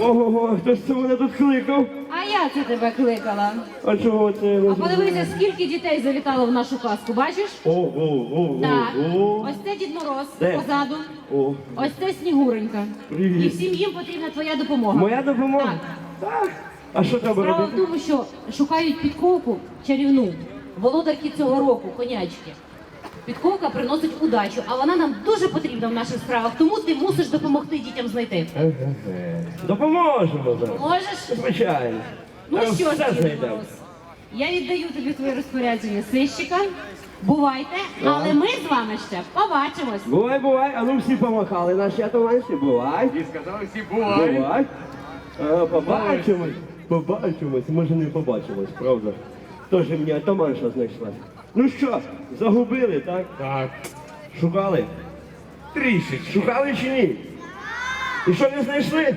Ого, хто ж це мене тут кликав? А я це тебе кликала. А чого це? А подивися, скільки дітей завітало в нашу казку, бачиш? Ого, ого, Так. ого. Ось це Дід Мороз Де? позаду. О, Ось це Снігуренька. Привіт. І всім їм потрібна твоя допомога. моя допомога? Так. Так. А що треба Справа в робити? тому, що шукають підковку чарівну, володарки цього року, конячки. Підковка приносить удачу, а вона нам дуже потрібна в наших справах, тому ти мусиш допомогти дітям знайти. Допоможемо зараз. Можеш? Звичайно. Ну Там що ж, все Дід знайдемо. Мороз, я віддаю тобі твоє розпорядження сищика. Бувайте, але ми з вами ще побачимось. Бувай, бувай, а ну всі помахали наші атаманці, бувай. І сказали всі бувай. Бувай. А, побачимось. Побачимось, може не побачимось, правда. Тож мені атаманша знайшла. Ну що, загубили, так? Так. Шукали? Трішечки. Шукали чи ні? І що не знайшли?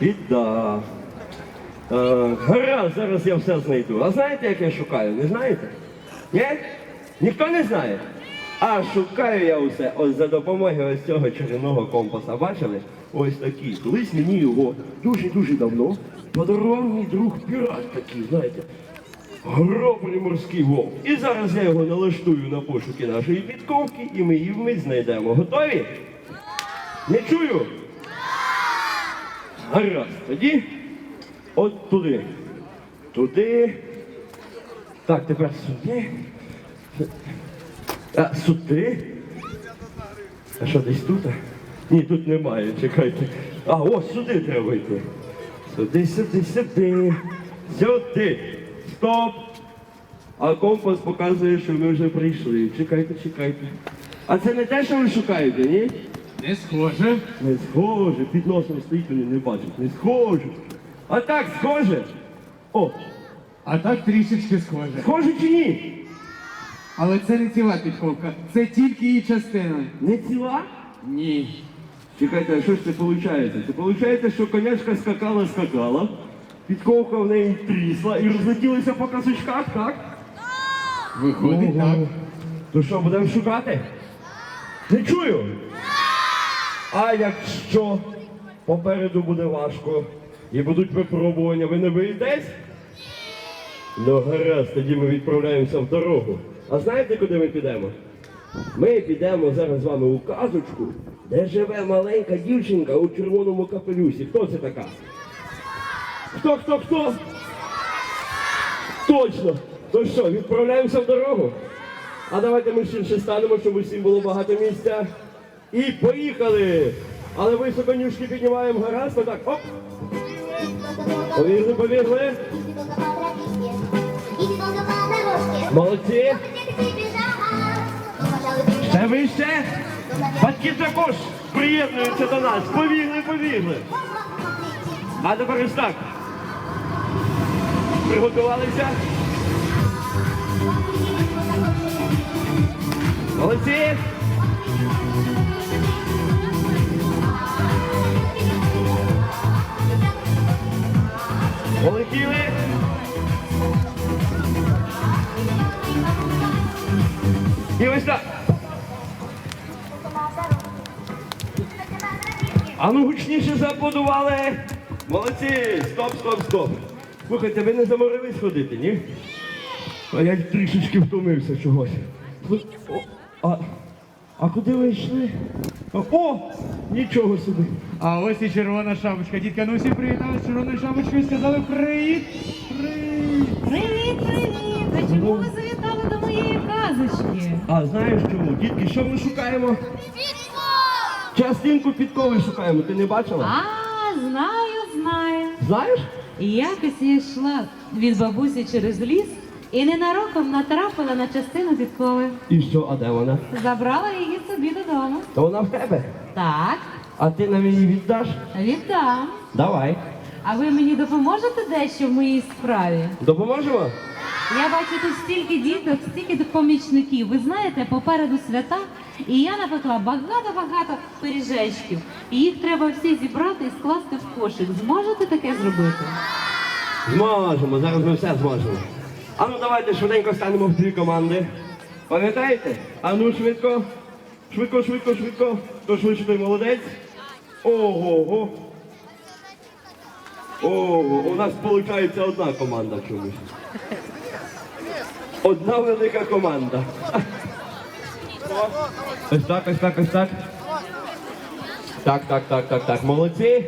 Біда. Е, гаразд, зараз я все знайду. А знаєте, як я шукаю? Не знаєте? Ні? Ніхто не знає? А шукаю я усе ось за допомогою ось цього чарівного компаса. Бачили? Ось такий. Колись мені його дуже-дуже давно подарував мій друг пірат такий, знаєте. Гробний морський вовк. І зараз я його налаштую на пошуки нашої підковки, і ми її вмить знайдемо. Готові? Не чую? Гаразд, тоді от туди. Туди. Так, тепер сюди. А, сюди. А що, десь тут? Ні, тут немає, чекайте. А, ось сюди треба йти. Сюди, сюди, сюди. Сюди. Стоп. А компас показує, що ми вже прийшли. Чекайте, чекайте. А це не те, що ви шукаєте, ні? Не схоже. Не схоже, під носом стоїть, вони не бачать. Не схоже. А так схоже. О, А так трішечки схоже. схоже чи ні? Але це не ціла підковка. Це тільки її частина. Не ціла? Ні. Чекайте, а що ж це виходить? Це виходить, що конячка скакала, скакала, підковка в неї трісла і розлетілася по казочках, так? Виходить так. То що, будемо шукати? Не чую. А якщо попереду буде важко і будуть випробування, ви не боїтесь? Ну гаразд, тоді ми відправляємося в дорогу. А знаєте, куди ми підемо? Ми підемо зараз з вами у казочку, де живе маленька дівчинка у червоному капелюсі. Хто це така? Хто, хто, хто? Точно! То що, відправляємося в дорогу? А давайте ми ширше станемо, щоб усім було багато місця. І поїхали! Але високо ніжки піднімаємо гаразд, отак, оп! Повірли, повірли. Молодці! Ще вище! Батьки також приєднуються до нас. Повірли, повірли. А тепер ось так. Приготувалися. Молодці! Полетіли! І ось так. А ну гучніше зааплодували. Молодці! Стоп, стоп, стоп. Слухайте, ви не заморились ходити, ні? А я трішечки втомився чогось. О, А, а куди ви йшли? О, О! Нічого собі. А ось і червона шапочка. Дітка, ну всі привітали з червоною шапочкою і сказали привіт. Привіт. Привіт, привіт! А чому ви завітали до моєї казочки? А знаєш чому? Дітки, що ми шукаємо? Частинку підкови шукаємо, ти не бачила? А, знаю, знаю. Знаєш? Якось я йшла від бабусі через ліс і ненароком натрапила на частину підкови. І що, а де вона? Забрала її собі додому. То вона в тебе. Так, А ти нам її віддаш? віддам. Давай. А ви мені допоможете дещо в моїй справі? Допоможемо? Я бачу тут стільки діток, стільки помічників. Ви знаєте, попереду свята, і я напекла багато-багато пиріжечків. І їх треба всі зібрати і скласти в кошик. Зможете таке зробити? Зможемо, зараз ми все зможемо. А ну давайте швиденько станемо в дві команди. Пам'ятаєте? А ну швидко. Швидко, швидко, швидко. Хто швидше, той молодець. Ого-го. Ого, у нас виходить одна команда чомусь. Одна велика команда. Ось так, ось так, ось так. Так, так, так, так, так. Молодці.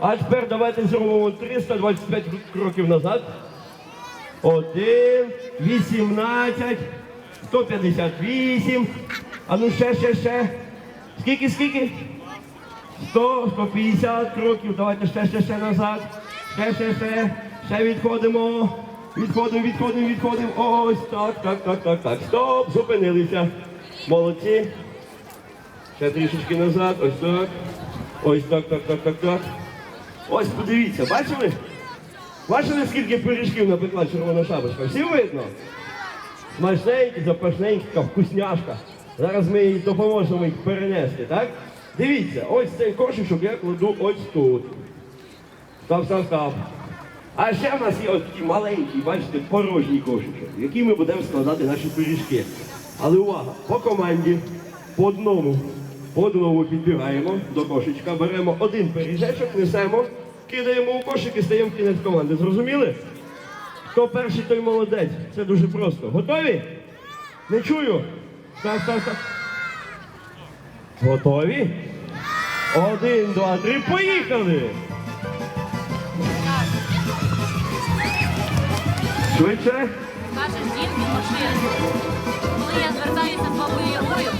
А тепер давайте зробимо 325 кроків назад. Один, 18, 158. А ну ще, ще, ще. Скільки, скільки? 100, 150 кроків. Давайте ще, ще, ще назад. Ще, ще, ще. Ще відходимо. Відходимо, відходимо, відходимо. Ось так, так, так, так, так. Стоп, зупинилися. Молодці. Ще трішечки назад, ось так. Ось так, так, так, так, так. Ось подивіться, бачили? Бачили, скільки пиріжків напекла червона шапочка? Всі видно? Смачненькі, запашненька, вкусняшка. Зараз ми їй допоможемо їх перенести, так? Дивіться, ось цей кошечок я кладу ось тут. Став, став, став. А ще в нас є ось такі маленькі, бачите, порожній кошечок, в який ми будемо складати наші пиріжки. Але увага, по команді, по одному, по одному підбігаємо до кошечка, беремо один пиріжечок, несемо, кидаємо у кошик і стаємо в кінець команди. Зрозуміли? Хто перший, той молодець. Це дуже просто. Готові? Не чую. Став, став, став. Готові? Один, два, три, поїхали! Швидше. Каже, дітки, коли я звертаюся з бабою Ягою,